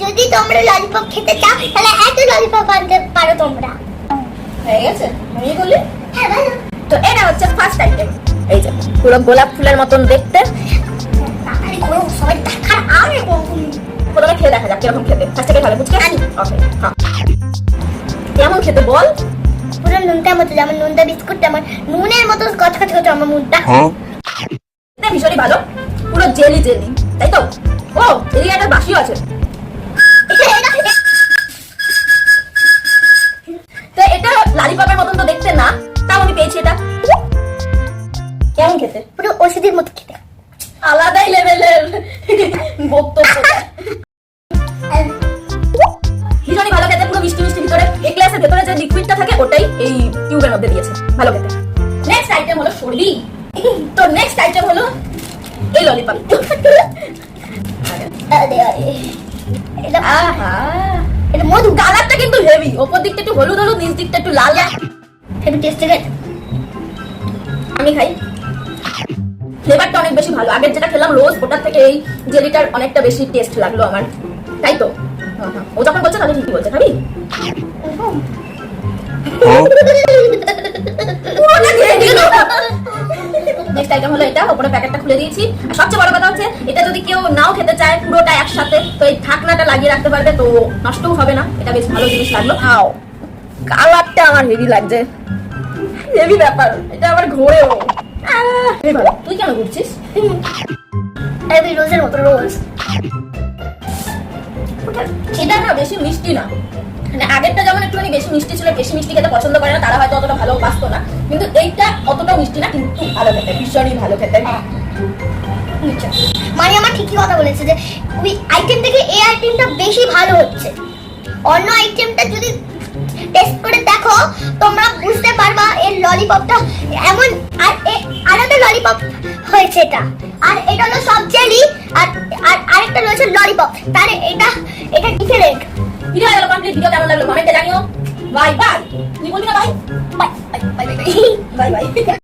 যদি তোমরা ললিপপ খেতে চাও তাহলে এত ললিপপ আনতে পারো তোমরা। হয়ে গেছে? আমি বলি হ্যাঁ ভালো। তো এটা হচ্ছে ফার্স্ট আইটেম এই যে পুরো গোলাপ ফুলের মতন দেখতে। সবাই দেখার আর প্রথমে খেয়ে দেখা যাক কীরকম খেতে। ফার্স্ট থেকে ভালো আনি। ওকে হ্যাঁ। কেমন খেতে বল? পুরো নুনটার মতো যেমন নুনটা বিস্কুট তেমন নুনের মতো কচ কচ কচ আমার মুখটা এটা ভীষণই ভালো। পুরো জেলি জেলি তাই তো? ও এদিকে একটা বাসিও আছে। ওষুধের মতো খেতে আলাদাই লেভেলের বক্তব্য ভীষণই ভালো খেতে পুরো মিষ্টি মিষ্টি ভিতরে এই গ্লাসের ভেতরে যে লিকুইডটা থাকে ওটাই এই টিউবের মধ্যে দিয়েছে ভালো খেতে নেক্সট আইটেম হলো সর্দি তো নেক্সট আইটেম হলো এই ললিপপ এটা আহা এটা মধু কালারটা কিন্তু হেভি ওপর দিকটা একটু হলুদ হলুদ নিচ দিকটা একটু লাল হেভি টেস্টি আমি খাই ফ্লেভারটা অনেক বেশি ভালো। আগের যেটা খেলাম রোজ ওটার থেকে এই জেলিটার অনেকটা বেশি টেস্ট লাগল আমার। তাই তো? হ্যাঁ, হ্যাঁ। ও যখন বলছে তাহলে ঠিকই বলছে খাবি পুরোটা খেয়ে নিল নেক্সট আইটেম হলো এটা ওপরে প্যাকেটটা খুলে দিয়েছি। আর সবচেয়ে বড় কথা হচ্ছে এটা যদি কেউ নাও খেতে চায় পুরোটা একসাথে তো এই ঢাকনাটা লাগিয়ে রাখতে পারবে তো নষ্টও হবে না। এটা বেশ ভালো জিনিস লাগল। খাও কালারটা আমার হেভি লাগছে। হেভি ব্যাপার এটা আবার ঘোরেও। তুই কেন ঘুরছিস? হেভি রোজের মতো রোজ। এটা না বেশি মিষ্টি না। মানে আগেরটা যেমন একটুখানি বেশি মিষ্টি ছিল বেশি মিষ্টি খেতে পছন্দ করে না তারা হয়তো অতটা ভালো বাসতো না। কিন্তু এইটা অতটাও মিষ্টি না কিন্তু ভালো খেতে ভীষণই ভালো খেতে। মানে আমার ঠিকই কথা বলেছে যে ওই আইটেম থেকে এই আইটেমটা বেশি ভালো হচ্ছে। অন্য আইটেমটা যদি টেস্ট করে দেখো, তোমরা বুঝতে পারবা এর ললিপপটা এমন, আর আলাদা ললিপপ হয়েছে এটা। আর এটা হলো সব জেলি আর আর আরেকটা রয়েছে ললিপপ তার এটা এটা ডিফারেন্ট ভিডিও গেল কমপ্লিট ভিডিও কেমন লাগল? কমেন্টে জানিও। বাই বাই তুমি বলবি না bye bye bye bye bye bye